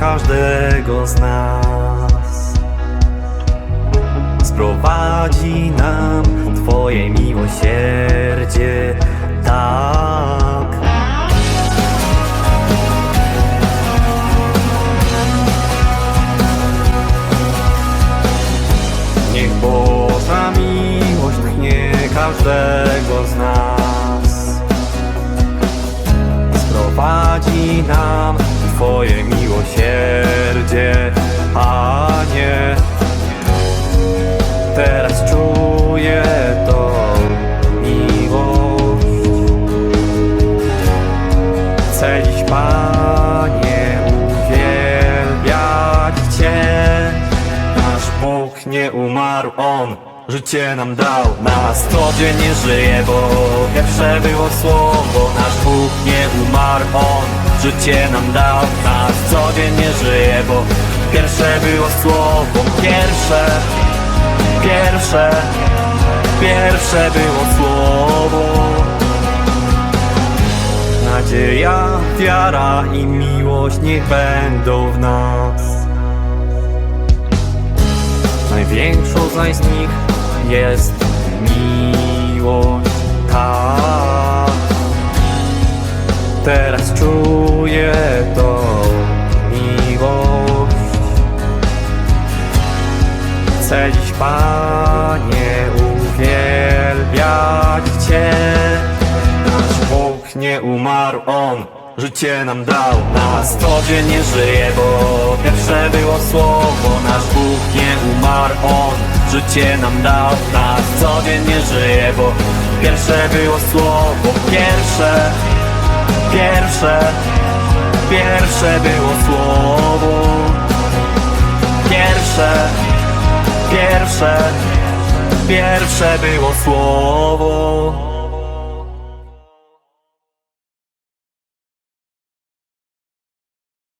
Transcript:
Każdego z nas. Sprowadzi nam Twoje miłosierdzie, tak. Niech Boża miłość tchnie każdego z nas. Sprowadzi nam Twoje miłosierdzie, nie umarł, On życie nam dał. Na codziennie żyje, bo pierwsze było słowo. Nasz Bóg nie umarł, On życie nam dał. Nas codziennie żyje, bo pierwsze było słowo. Pierwsze, pierwsze, pierwsze było słowo. Nadzieja, wiara i miłość niech będą w nas. Zaś z nich jest miłość. Tak. Teraz czuję tą miłość. Chcę dziś, Panie, uwielbiać Cię. Nasz Bóg nie umarł, On życie nam dał. Nas codziennie żyje, bo pierwsze było słowo. Nasz Bóg nie umarł, On życie nam dał. Nas codziennie żyje, bo pierwsze było słowo. Pierwsze, pierwsze, pierwsze było słowo. Pierwsze, pierwsze, pierwsze było słowo.